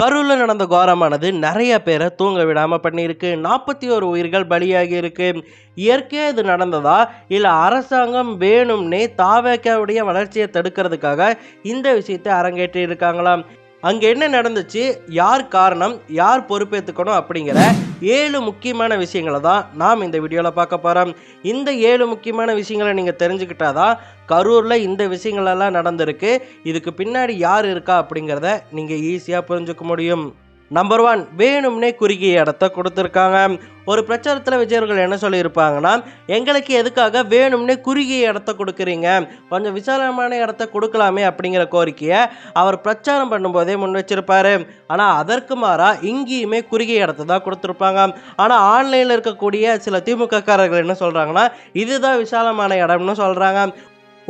கரூரில் நடந்த கோரமானது நிறைய பேரை தூங்க விடாமல் பண்ணியிருக்கு. நாற்பத்தி ஒரு உயிர்கள் பலியாகி இருக்கு இயற்கையாக இது நடந்ததா? இல்லை அரசாங்கம் வேணும்னே தாவேக்காவுடைய வளர்ச்சியை தடுக்கிறதுக்காக இந்த விஷயத்தை அரங்கேற்றி இருக்காங்களாம் அங்கே என்ன நடந்துச்சு? யார் காரணம்? யார் பொறுப்பேற்றுக்கணும் அப்படிங்கிற ஏழு முக்கியமான விஷயங்களை தான் நாம் இந்த வீடியோவில் பார்க்க போகிறோம் இந்த ஏழு முக்கியமான விஷயங்களை நீங்கள் தெரிஞ்சுக்கிட்டாதான் கரூரில் இந்த விஷயங்களெல்லாம் நடந்திருக்கு. இதுக்கு பின்னாடி யார் இருக்கா அப்படிங்கிறத நீங்கள் ஈஸியாக புரிஞ்சுக்க முடியும். நம்பர் ஒன் வேணும்னே குறுகிய இடத்த கொடுத்துருக்காங்க. ஒரு பிரச்சாரத்தில் விஜயர்கள் என்ன சொல்லியிருப்பாங்கன்னா எங்களுக்கு எதுக்காக வேணும்னே குறுகிய இடத்த கொடுக்குறீங்க? கொஞ்சம் விசாலமான இடத்த கொடுக்கலாமே அப்படிங்கிற கோரிக்கையை அவர் பிரச்சாரம் பண்ணும்போதே முன் வச்சிருப்பாரு ஆனால் அதற்கு மாறாக இங்கேயுமே குறுகிய இடத்த தான் கொடுத்துருப்பாங்க. ஆனால் ஆன்லைனில் இருக்கக்கூடிய சில திமுககாரர்கள் என்ன சொல்கிறாங்கன்னா இதுதான் விசாலமான இடம்னு சொல்கிறாங்க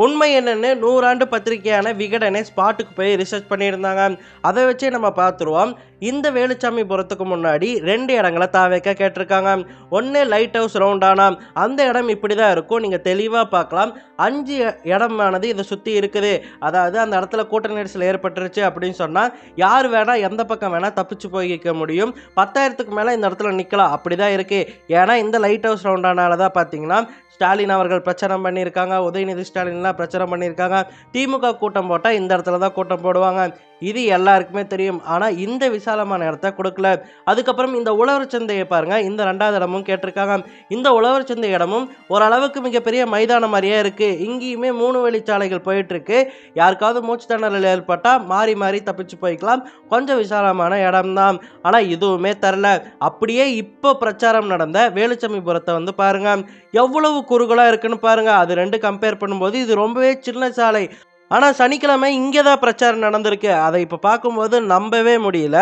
உண்மை என்னென்னு நூறாண்டு பத்திரிகையான விகடனை ஸ்பாட்டுக்கு போய் ரிசர்ச் பண்ணியிருந்தாங்க. அதை வச்சே நம்ம பார்த்துருவோம். இந்த வேலுச்சாமிபுரத்துக்கு முன்னாடி ரெண்டு இடங்களை தாவேக்க கேட்டிருக்காங்க. ஒன்று லைட் ஹவுஸ் ரவுண்டானா அந்த இடம் இப்படி தான் இருக்கும். நீங்கள் தெளிவாக பார்க்கலாம். அஞ்சு இடமானது இதை சுற்றி இருக்குது. அதாவது அந்த இடத்துல கூட்ட நெரிசல் ஏற்பட்டுருச்சு அப்படின்னு சொன்னால் யார் வேணால் எந்த பக்கம் வேணால் தப்பிச்சு போய்க்க முடியும். பத்தாயிரத்துக்கு மேலே இந்த இடத்துல நிற்கலாம் அப்படி தான் இருக்குது ஏன்னா இந்த லைட் ஹவுஸ் ரவுண்டானால தான் பார்த்தீங்கன்னா ஸ்டாலின் அவர்கள் பிரச்சாரம் பண்ணியிருக்காங்க உதயநிதி ஸ்டாலின்லாம் பிரச்சாரம் பண்ணியிருக்காங்க. திமுக கூட்டம் போட்டால் இந்த இடத்துல தான் கூட்டம் போடுவாங்க. இது எல்லாருக்குமே தெரியும். ஆனால் இந்த விசாலமான இடத்த கொடுக்கல. அதுக்கப்புறம் இந்த உழவர் சந்தையை பாருங்கள் இந்த ரெண்டாவது இடமும் கேட்டிருக்காங்க. இந்த உழவர் சந்தை இடமும் ஓரளவுக்கு மிகப்பெரிய மைதானம் மாதிரியே இருக்குது இங்கேயுமே மூணு வழிச்சாலைகள் போயிட்டுருக்கு. யாருக்காவது மூச்சு திணறல் ஏற்பட்டால் மாறி மாறி தப்பிச்சு போய்க்கலாம். கொஞ்சம் விசாலமான இடம்தான். ஆனால் இதுவுமே தரல. அப்படியே இப்போ பிரச்சாரம் நடந்த வேலுச்சமிபுரத்தை வந்து பாருங்கள் எவ்வளவு குறுகலாக இருக்குன்னு பாருங்க. அது ரெண்டு கம்பேர் பண்ணும்போது இது ரொம்பவே சின்ன சாலை. ஆனால் சனிக்கிழமை இங்கே தான் பிரச்சாரம் நடந்திருக்கு. அதை இப்போ பார்க்கும்போது நம்பவே முடியல.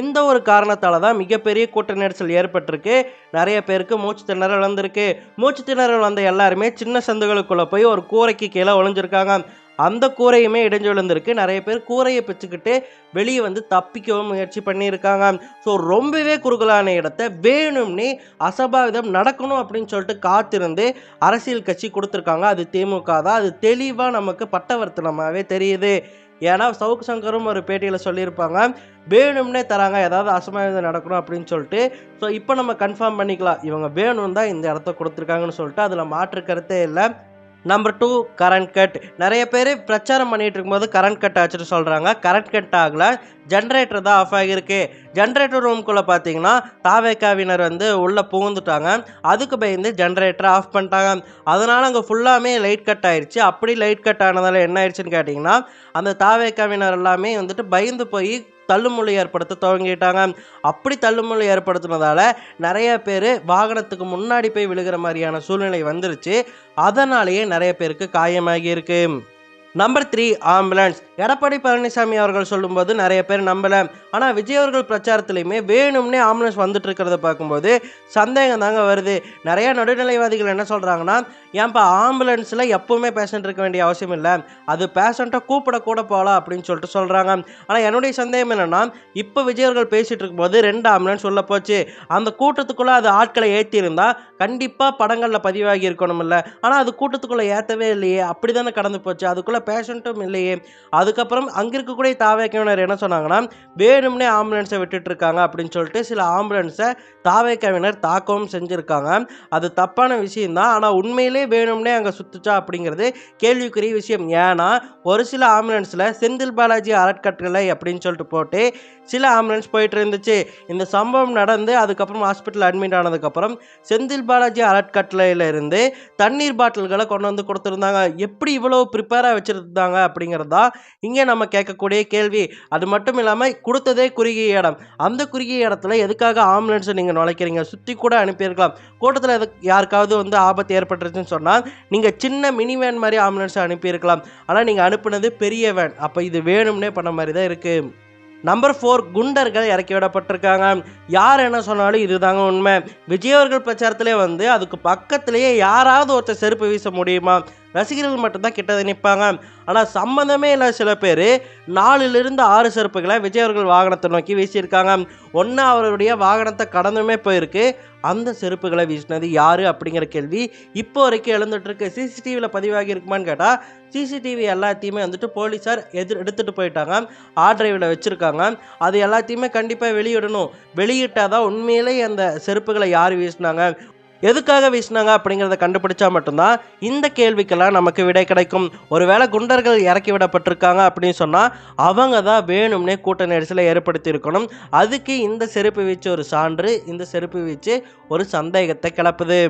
இந்த ஒரு காரணத்தால் தான் மிகப்பெரிய கூட்ட நெரிசல் ஏற்பட்டிருக்கு. நிறைய பேருக்கு மூச்சு திணறல் வந்திருக்கு. மூச்சு திணறல் வந்த எல்லாருமே சின்ன சந்துகளுக்குள்ளே போய் ஒரு கூரைக்கு கீழே ஒளிஞ்சிருக்காங்க. அந்த கூரையுமே இடைஞ்சு விழுந்திருக்கு நிறைய பேர் கூரையை பிச்சுக்கிட்டு வெளியே வந்து தப்பிக்கவும் முயற்சி பண்ணியிருக்காங்க. ஸோ ரொம்பவே குறுகலான இடத்த வேணும்னே அசபாவிதம் நடக்கணும் அப்படின்னு சொல்லிட்டு காத்திருந்து அரசியல் கட்சி கொடுத்துருக்காங்க. அது திமுக தான். அது தெளிவாக நமக்கு பட்டவர்த்தனமாகவே தெரியுது. ஏன்னா சவுக்கு சங்கரும் ஒரு பேட்டியில் சொல்லியிருப்பாங்க வேணும்னே தராங்க. ஏதாவது அசம்பாவிதம் நடக்கணும் அப்படின்னு சொல்லிட்டு. ஸோ இப்போ நம்ம கன்ஃபார்ம் பண்ணிக்கலாம். இவங்க வேணும் தான் இந்த இடத்த கொடுத்துருக்காங்கன்னு சொல்லிட்டு அதில் மாற்று கருத்தே இல்லை. நம்பர் டூ கரண்ட் கட் நிறைய பேர் பிரச்சாரம் பண்ணிட்டு இருக்கும்போது கரண்ட் கட் ஆச்சுன்னு சொல்கிறாங்க கரண்ட் கட் ஆகல. ஜென்ரேட்டர் தான் ஆஃப் ஆகியிருக்கு. ஜென்ரேட்டர் ரூம்குள்ளே பார்த்தீங்கன்னா தாவேக்காவினர் வந்து உள்ளே புகுந்துட்டாங்க. அதுக்கு பயந்து ஜென்ரேட்டரை ஆஃப் பண்ணிட்டாங்க. அதனால் அங்கே ஃபுல்லாமே லைட் கட் ஆயிடுச்சு அப்படி லைட் கட் ஆனதால் என்ன ஆயிடுச்சுன்னு கேட்டிங்கன்னா அந்த தாவேக்காவினர் எல்லாமே வந்துட்டு பயந்து போய் தள்ளுமுள்ளு ஏற்படுத்த துவங்கிட்டாங்க. அப்படி தள்ளுமுள்ளு ஏற்படுத்தினதால நிறைய பேர் வாகனத்துக்கு முன்னாடி போய் விழுகிற மாதிரியான சூழ்நிலை வந்துருச்சு. அதனாலேயே நிறைய பேருக்கு காயமாகிருக்கு number three ambulance Edappadi Palaniswami அவர்கள் சொல்லும்போது நிறைய பேர் நம்பலை. ஆனால் விஜய் அவர்கள் பிரச்சாரத்துலையுமே வேணும்னே ஆம்புலன்ஸ் வந்துட்டு இருக்கிறத பார்க்கும்போது சந்தேகம் தாங்க வருது. நிறைய நடுநிலைவாதிகள் என்ன சொல்கிறாங்கன்னா ஏன்ப்பா ஆம்புலன்ஸில் எப்பவுமே பேஷண்ட் இருக்க வேண்டிய அவசியம் இல்லை. அது பேஷண்ட்டை கூப்பிட கூட போகலாம் அப்படின்னு சொல்லிட்டு சொல்கிறாங்க ஆனால் என்னுடைய சந்தேகம் என்னென்னா இப்போ விஜய் அவர்கள் பேசிகிட்டு இருக்கும்போது ரெண்டு ஆம்புலன்ஸ் உள்ள போச்சு. அந்த கூட்டத்துக்குள்ளே அது ஆட்களை ஏற்றியிருந்தால் கண்டிப்பாக படங்களில் பதிவாகி இருக்கணும்ல. ஆனால் அது கூட்டத்துக்குள்ளே ஏற்றவே இல்லையே. அப்படி தானே கடந்து போச்சு. அதுக்குள்ளே பேஷண்ட்டும் இல்லையே. அதுக்கப்புறம் அங்கே இருக்கக்கூடிய தாவேக்கவினர் என்ன சொன்னாங்கன்னா வேணும்னே ஆம்புலன்ஸை விட்டுட்டுருக்காங்க அப்படின்னு சொல்லிட்டு சில ஆம்புலன்ஸை தாவேக்கவினர் தாக்கவும் செஞ்சுருக்காங்க. அது தப்பான விஷயம்தான். ஆனால் உண்மையிலே வேணும்னே அங்கே சுத்துச்சா அப்படிங்கிறது கேள்விக்குரிய விஷயம். ஏன்னா ஒரு சில ஆம்புலன்ஸில் செந்தில் பாலாஜி அறக்கட்டளை அப்படின்னு சொல்லிட்டு போட்டு சில ஆம்புலன்ஸ் போயிட்டு இருந்துச்சு. இந்த சம்பவம் நடந்து அதுக்கப்புறம் ஹாஸ்பிட்டல் அட்மிட் ஆனதுக்கப்புறம் செந்தில் பாலாஜி அறக்கட்டளையிலிருந்து தண்ணீர் பாட்டில்களை கொண்டு வந்து கொடுத்துருந்தாங்க. எப்படி இவ்வளோ ப்ரிப்பேராக வச்சுருந்தாங்க அப்படிங்கிறது தான் இங்கே நம்ம கேட்கக்கூடிய கேள்வி. அது மட்டும் இல்லாமல் கொடுத்ததே குறுகிய இடம். அந்த குறுகிய இடத்துல எதுக்காக ஆம்புலன்ஸை நீங்கள் நுழைக்கிறீங்க? சுற்றி கூட அனுப்பியிருக்கலாம். கூட்டத்தில் எது யாருக்காவது வந்து ஆபத்து ஏற்பட்டுருச்சுன்னு சொன்னால் நீங்கள் சின்ன மினி வேன் மாதிரி ஆம்புலன்ஸை அனுப்பியிருக்கலாம். ஆனால் நீங்கள் அனுப்புனது பெரிய வேன். அப்போ இது வேணும்னே பண்ண மாதிரி தான் இருக்குது நம்பர் ஃபோர் குண்டர்கள் இறக்கி விடப்பட்டிருக்காங்க. யார் என்ன சொன்னாலும் இதுதாங்க உண்மை. விஜய் அவர்கள் பிரச்சாரத்திலே வந்து அதுக்கு பக்கத்திலேயே யாராவது ஒருத்தர் செருப்பு வீச முடியுமா? ரசிகர்கள் மட்டும்தான் கிட்ட நிற்பாங்க ஆனால் சம்மந்தமே இல்லாத சில பேர். நாலுலேருந்து ஆறு செருப்புகளை விஜய் அவர்கள் வாகனத்தை நோக்கி வீசியிருக்காங்க. ஒன்று அவருடைய வாகனத்தை கடந்துமே போயிருக்கு. அந்த செருப்புகளை வீசினது யார் அப்படிங்கிற கேள்வி இப்போ வரைக்கும் எழுந்துட்டுருக்கு. சிசிடிவியில் பதிவாகி இருக்குமான்னு கேட்டால் சிசிடிவி எல்லாத்தையுமே வந்துட்டு போலீஸார் எதிர் எடுத்துகிட்டு போயிட்டாங்க. ஹார்ட் டிரைவில் வச்சுருக்காங்க. அது எல்லாத்தையுமே கண்டிப்பாக வெளியிடணும். வெளியிட்டால் தான் உண்மையிலே அந்த செருப்புகளை யார் வீசினாங்க? எதுக்காக வீசினாங்க அப்படிங்கிறத கண்டுபிடிச்சா மட்டும்தான் இந்த கேள்விக்கெல்லாம் நமக்கு விடை கிடைக்கும். ஒருவேளை குண்டர்கள் இறக்கி விடப்பட்டிருக்காங்க அப்படின்னு சொன்னால் அவங்க தான் வேணும்னே கூட்ட நெரிசலை ஏற்படுத்தி இருக்கணும். அதுக்கு இந்த செருப்பு வீச்சு ஒரு சான்று இந்த செருப்பு வீச்சு ஒரு சந்தேகத்தை கிளப்புது.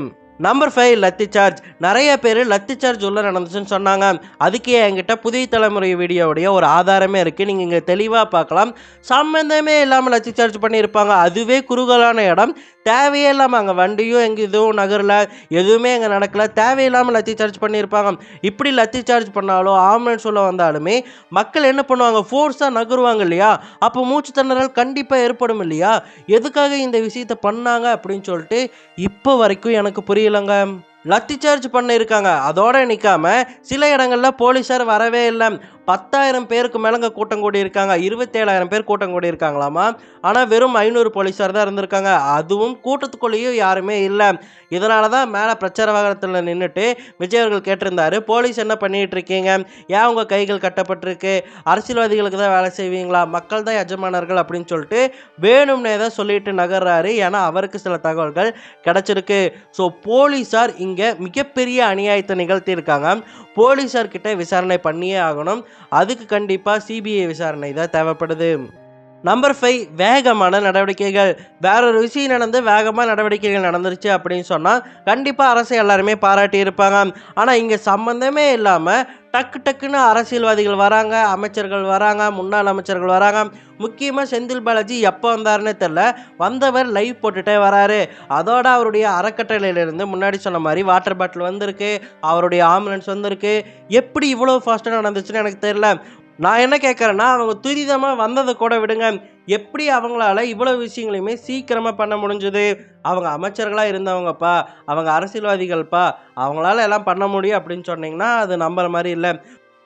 நம்பர் ஃபைவ் லத்தி சார்ஜ் நிறைய பேர் லத்தி சார்ஜ் உள்ளே நடந்துச்சுன்னு சொன்னாங்க. அதுக்கே என்கிட்ட புதிய தலைமுறை வீடியோவுடைய ஒரு ஆதாரமே இருக்குது நீங்கள் இங்கே தெளிவாக பார்க்கலாம். சம்மந்தமே இல்லாமல் லத்தி சார்ஜ் பண்ணியிருப்பாங்க. அதுவே குறுகலான இடம். தேவையே இல்லாமல் அங்கே வண்டியும் எங்கே இதுவும் நகரில். எதுவுமே அங்கே நடக்கல. தேவையில்லாமல் லத்தி சார்ஜ் பண்ணியிருப்பாங்க. இப்படி லத்தி சார்ஜ் பண்ணாலும் ஆம்புலன்ஸ் உள்ள வந்தாலுமே மக்கள் என்ன பண்ணுவாங்க? ஃபோர்ஸாக நகருவாங்க இல்லையா? அப்போ மூச்சு திணறல் கண்டிப்பாக ஏற்படும் இல்லையா? எதுக்காக இந்த விஷயத்தை பண்ணாங்க அப்படின்னு சொல்லிட்டு இப்போ வரைக்கும் எனக்கு முடியலங்க. லத்தி சார்ஜ் பண்ண இருக்காங்க அதோட நிற்காம சில இடங்களில் போலீஸார் வரவே இல்லை. பத்தாயிரம் பேருக்கு மேலங்க கூட்டம் கூடி இருக்காங்க இருபத்தேழாயிரம் பேர் கூட்டம் கூடி இருக்காங்களாமா ஆனால் வெறும் ஐநூறு போலீஸார் தான் இருந்திருக்காங்க. அதுவும் கூட்டத்துக்குள்ளேயும் யாருமே இல்லை. இதனால தான் மேலே பிரச்சார வாகனத்தில் நின்றுட்டு விஜய் அவர்கள் கேட்டிருந்தாரு போலீஸ் என்ன பண்ணிட்டு இருக்கீங்க? ஏன் உங்கள் கைகள் கட்டப்பட்டிருக்கு? அரசியல்வாதிகளுக்கு தான் வேலை செய்வீங்களா? மக்கள் தான் எஜமானர்கள் அப்படின்னு சொல்லிட்டு வேணும்னே தான் சொல்லிட்டு நகர்றாரு. ஏன்னா அவருக்கு சில தகவல்கள் கிடச்சிருக்கு. ஸோ போலீஸார் இங்கே மிகப்பெரிய அநியாயத்தை நிகழ்த்தியிருக்காங்க. போலீஸார்கிட்ட விசாரணை பண்ணியே ஆகணும். அதுக்கு கண்டிப்பாக சிபிஐ விசாரணை தான் தேவைப்படுது. நம்பர் ஃபைவ் வேகமான நடவடிக்கைகள். வேற ஒரு விஷயம் நடந்து வேகமாக நடவடிக்கைகள் நடந்துருச்சு அப்படின்னு சொன்னால் கண்டிப்பாக அரசு எல்லாருமே பாராட்டி இருப்பாங்க. ஆனால் இங்கே சம்மந்தமே இல்லாமல் டக்கு டக்குன்னு அரசியல்வாதிகள் வராங்க அமைச்சர்கள் வராங்க முன்னாள் அமைச்சர்கள் வராங்க. முக்கியமாக செந்தில் பாலாஜி எப்போ வந்தாருன்னு தெரில. வந்தவர் லைவ் போட்டுகிட்டே வராரு. அதோட அவருடைய அறக்கட்டளையிலேருந்து முன்னாடி சொன்ன மாதிரி வாட்டர் பாட்டில் வந்திருக்கு அவருடைய ஆம்புலன்ஸ் வந்திருக்கு. எப்படி இவ்வளோ ஃபாஸ்ட்டாக நடந்துச்சுன்னு எனக்கு தெரியல நான் என்ன கேட்குறேன்னா அவங்க துரிதமாக வந்ததை கூட விடுங்க. எப்படி அவங்களால இவ்வளோ விஷயங்களையுமே சீக்கிரமாக பண்ண முடிஞ்சது? அவங்க அமைச்சர்களாக இருந்தவங்கப்பா அவங்க அரசியல்வாதிகள்ப்பா அவங்களால எல்லாம் பண்ண முடியும் அப்படின்னு சொன்னீங்கன்னா அது நம்புற மாதிரி இல்லை.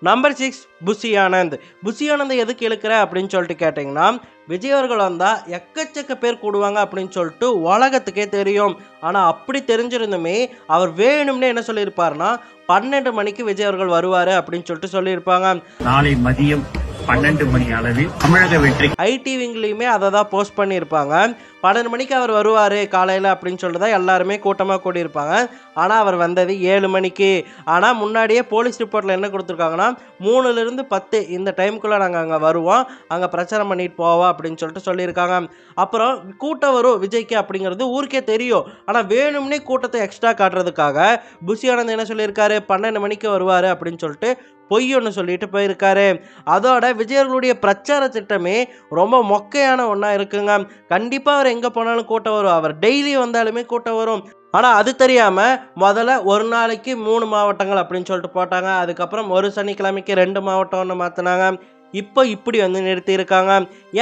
Number six Bussy Anand. Bussy Anand எதுக்கு இழுக்கிற அப்படின்னு சொல்லிட்டு கேட்டிங்கன்னா விஜய் அவர்கள் வந்தால் எக்கச்சக்க பேர் கூடுவாங்க அப்படின்னு சொல்லிட்டு உலகத்துக்கே தெரியும். ஆனால் அப்படி தெரிஞ்சிருந்துமே அவர் வேணும்னே என்ன சொல்லியிருப்பாருன்னா பன்னெண்டு மணிக்கு விஜய் அவர்கள் வருவார் அப்படின்னு சொல்லிட்டு சொல்லியிருப்பாங்க. நாளை மதியம் பன்னெண்டு மணி அளவில் தமிழக வெற்றி ஐடி விங்லேயுமே அதை தான் போஸ்ட் பண்ணியிருப்பாங்க. பன்னெண்டு மணிக்கு அவர் வருவார் காலையில் அப்படின்னு சொல்லிட்டு தான் எல்லாருமே கூட்டமாக கூடியிருப்பாங்க. ஆனால் அவர் வந்தது ஏழு மணிக்கு. ஆனால் முன்னாடியே போலீஸ் ரிப்போர்ட்டில் என்ன கொடுத்துருக்காங்கன்னா மூணுலேருந்து பத்து இந்த டைமுக்குள்ளே நாங்கள் அங்கே வருவோம். அங்கே பிரச்சாரம் பண்ணிட்டு போவோம் அப்படின்னு சொல்லிட்டு சொல்லியிருக்காங்க. அப்புறம் கூட்டம் வரும் விஜய்க்கு அப்படிங்கிறது ஊருக்கே தெரியும். ஆனால் வேணும்னே கூட்டத்தை எக்ஸ்ட்ரா காட்டுறதுக்காக புஷியானந்த் என்ன சொல்லியிருக்காரு பன்னெண்டு மணிக்கு வருவார் அப்படின்னு சொல்லிட்டு பொய் ஒன்று சொல்லிட்டு போயிருக்காரு. அதோட விஜயர்களுடைய பிரச்சார திட்டமே ரொம்ப மொக்கையான ஒன்றா இருக்குங்க. கண்டிப்பாக அவர் எங்கே போனாலும் கூட்டம் வரும். அவர் டெய்லி வந்தாலுமே கூட்டம் வரும். ஆனால் அது தெரியாமல் முதல்ல ஒரு நாளைக்கு மூணு மாவட்டங்கள் அப்படின்னு சொல்லிட்டு போட்டாங்க. அதுக்கப்புறம் ஒரு சனிக்கிழமைக்கு ரெண்டு மாவட்டம்னு மாற்றினாங்க இப்போ இப்படி வந்து நிறுத்தியிருக்காங்க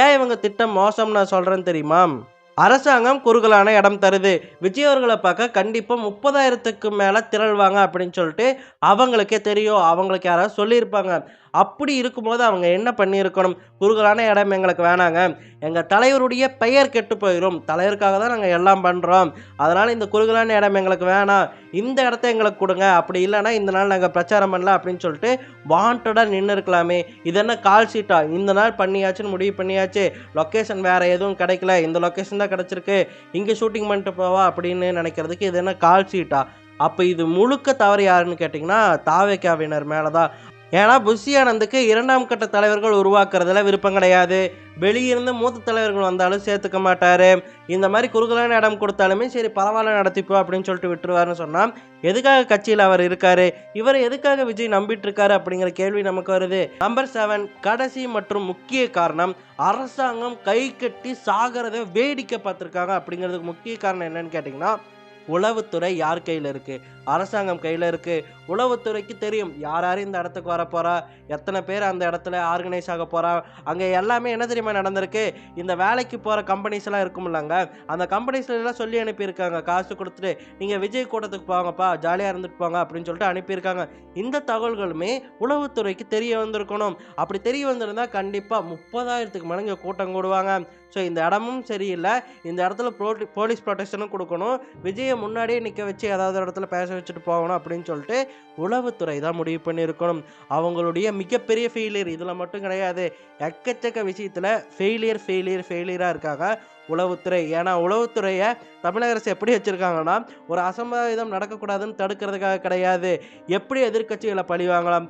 ஏன் இவங்க திட்டம் மோசம் நான் சொல்கிறேன்னு தெரியுமா? அரசாங்கம் குறுகலான இடம் தருது. விஜய் அவர்களை பார்க்க கண்டிப்பாக முப்பதாயிரத்துக்கு மேலே திரள்வாங்க அப்படின்னு சொல்லிட்டு அவங்களுக்கே தெரியும். அவங்களுக்கு யாராவது சொல்லியிருப்பாங்க. அப்படி இருக்கும்போது அவங்க என்ன பண்ணியிருக்கணும்? குறுகலான இடம் எங்களுக்கு வேணாங்க. எங்கள் தலைவருடைய பெயர் கெட்டு போயிடும் தலைவருக்காக தான் நாங்கள் எல்லாம் பண்ணுறோம் அதனால் இந்த குறுகலான இடம் எங்களுக்கு வேணாம். இந்த இடத்த எங்களுக்கு கொடுங்க. அப்படி இல்லைன்னா இந்த நாள் நாங்கள் பிரச்சாரம் பண்ணல அப்படின்னு சொல்லிட்டு வாண்டடாக நின்று இருக்கலாமே. இது என்ன கால் சீட்டா இந்த நாள் பண்ணியாச்சுன்னு முடிவு பண்ணியாச்சு. லொக்கேஷன் வேறு எதுவும் கிடைக்கல. இந்த லொக்கேஷன் தான் கிடச்சிருக்கு. இங்கே ஷூட்டிங் பண்ணிட்டு போவா அப்படின்னு நினைக்கிறதுக்கு இது என்ன கால் சீட்டா அப்போ இது முழுக்க தவறு யாருன்னு கேட்டிங்கன்னா தாவேக்காவினர் மேலே தான் ஏன்னா புஷி ஆனந்துக்கு இரண்டாம் கட்ட தலைவர்கள் உருவாக்குறதுல விருப்பம் கிடையாது. வெளியிருந்து மூத்த தலைவர்கள் வந்தாலும் சேர்த்துக்க மாட்டார். இந்த மாதிரி குறுகலான இடம் கொடுத்தாலுமே சரி பரவாயில்ல நடத்திப்போம் அப்படின்னு சொல்லிட்டு விட்டுருவாருன்னு சொன்னால் எதுக்காக கட்சியில் அவர் இருக்காரு? இவர் எதுக்காக விஜய் நம்பிட்டு இருக்காரு அப்படிங்கிற கேள்வி நமக்கு வருது. நம்பர் செவன் கடைசி மற்றும் முக்கிய காரணம் அரசாங்கம் கை கட்டி சாகிறத வேடிக்கை பார்த்துருக்காங்க அப்படிங்கிறதுக்கு முக்கிய காரணம் என்னன்னு கேட்டிங்கன்னா உளவுத்துறை யார் கையில் இருக்குது அரசாங்கம் கையில் இருக்குது உளவுத்துறைக்கு தெரியும். யார் யார் இந்த இடத்துக்கு வர போகிறா எத்தனை பேர் அந்த இடத்துல ஆர்கனைஸ் ஆக போகிறா அங்கே எல்லாமே என்ன தெரியுமா நடந்திருக்கு? இந்த வேலைக்கு போகிற கம்பெனிஸ் எல்லாம் இருக்குமில்லங்க அந்த கம்பெனிஸ்ல எல்லாம் சொல்லி அனுப்பியிருக்காங்க. காசு கொடுத்துட்டு நீங்கள் விஜய் கூட்டத்துக்கு போங்கப்பா ஜாலியாக இருந்துட்டு போங்க அப்படின்னு சொல்லிட்டு அனுப்பியிருக்காங்க. இந்த தகவல்களுமே உளவுத்துறைக்கு தெரிய வந்திருக்கணும். அப்படி தெரிய வந்திருந்தால் கண்டிப்பாக முப்பதாயிரத்துக்கு மடங்கு கூட்டம் கூடுவாங்க. ஸோ இந்த இடமும் சரியில்லை. இந்த இடத்துல ப்ரோட்டி போலீஸ் ப்ரொடெக்ஷனும் கொடுக்கணும். விஜயை முன்னாடியே நிற்க வச்சு ஏதாவது இடத்துல பேச வச்சுட்டு போகணும் அப்படின்னு சொல்லிட்டு உளவுத்துறை தான் முடிவு பண்ணியிருக்கணும். அவங்களுடைய மிகப்பெரிய ஃபெயிலியர் இதில் மட்டும் கிடையாது. எக்கச்சக்க விஷயத்தில் ஃபெயிலியர் ஃபெயிலியர் ஃபெயிலியராக இருக்காங்க உளவுத்துறை. ஏன்னா உளவுத்துறையை தமிழக அரசு எப்படி வச்சுருக்காங்கன்னா ஒரு அசம்பாவிதம் நடக்கக்கூடாதுன்னு தடுக்கிறதுக்காக கிடையாது. எப்படி எதிர்க்கட்சிகளை பழி வாங்கலாம்?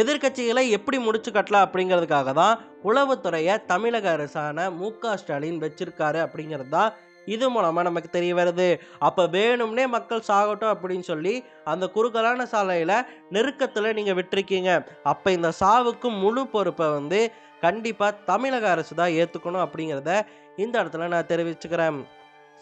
எதிர்க்கட்சிகளை எப்படி முடிச்சு கட்டலாம் அப்படிங்கிறதுக்காக தான் உளவுத்துறையை தமிழக அரசான மு க ஸ்டாலின் வச்சிருக்காரு அப்படிங்கிறது தான் இது மூலமாக நமக்கு தெரிய வருது. அப்போ வேணும்னே மக்கள் சாகட்டும் அப்படின்னு சொல்லி அந்த குறுகலான சாலையில் நெருக்கத்தில் நீங்கள் விட்டுருக்கீங்க. அப்போ இந்த சாவுக்கு முழு பொறுப்பை வந்து கண்டிப்பாக தமிழக அரசு தான் ஏற்றுக்கணும் அப்படிங்கிறத இந்த இடத்துல நான் தெரிவிச்சுக்கிறேன்.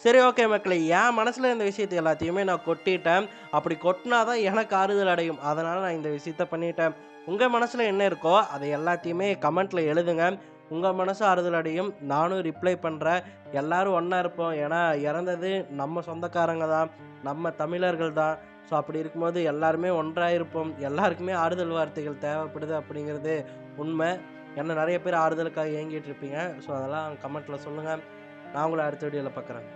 சரி ஓகே மக்களே. என் மனசில் இந்த விஷயத்தை எல்லாத்தையுமே நான் கொட்டிட்டேன். அப்படி கொட்டினா தான் எனக்கு ஆறுதல் அடையும். அதனால் நான் இந்த விஷயத்த பண்ணிட்டேன். உங்கள் மனசில் என்ன இருக்கோ அதை எல்லாத்தையுமே கமெண்ட்டில் எழுதுங்க. உங்கள் மனசு ஆறுதல் அடையும். நானும் ரிப்ளை பண்ணுறேன் எல்லோரும் ஒன்றா இருப்போம். ஏன்னா இறந்தது நம்ம சொந்தக்காரங்க தான். நம்ம தமிழர்கள் தான். ஸோ அப்படி இருக்கும்போது எல்லாருமே ஒன்றாக இருப்போம். எல்லாருக்குமே ஆறுதல் வார்த்தைகள் தேவைப்படுது அப்படிங்கிறது உண்மை. என்ன நிறைய பேர் ஆறுதலுக்காக ஏங்கிட்டு இருப்பீங்க. ஸோ அதெல்லாம் கமெண்ட்டில் சொல்லுங்கள் நான் உங்களை அடுத்த வீடியோவில் பார்க்குறேன்.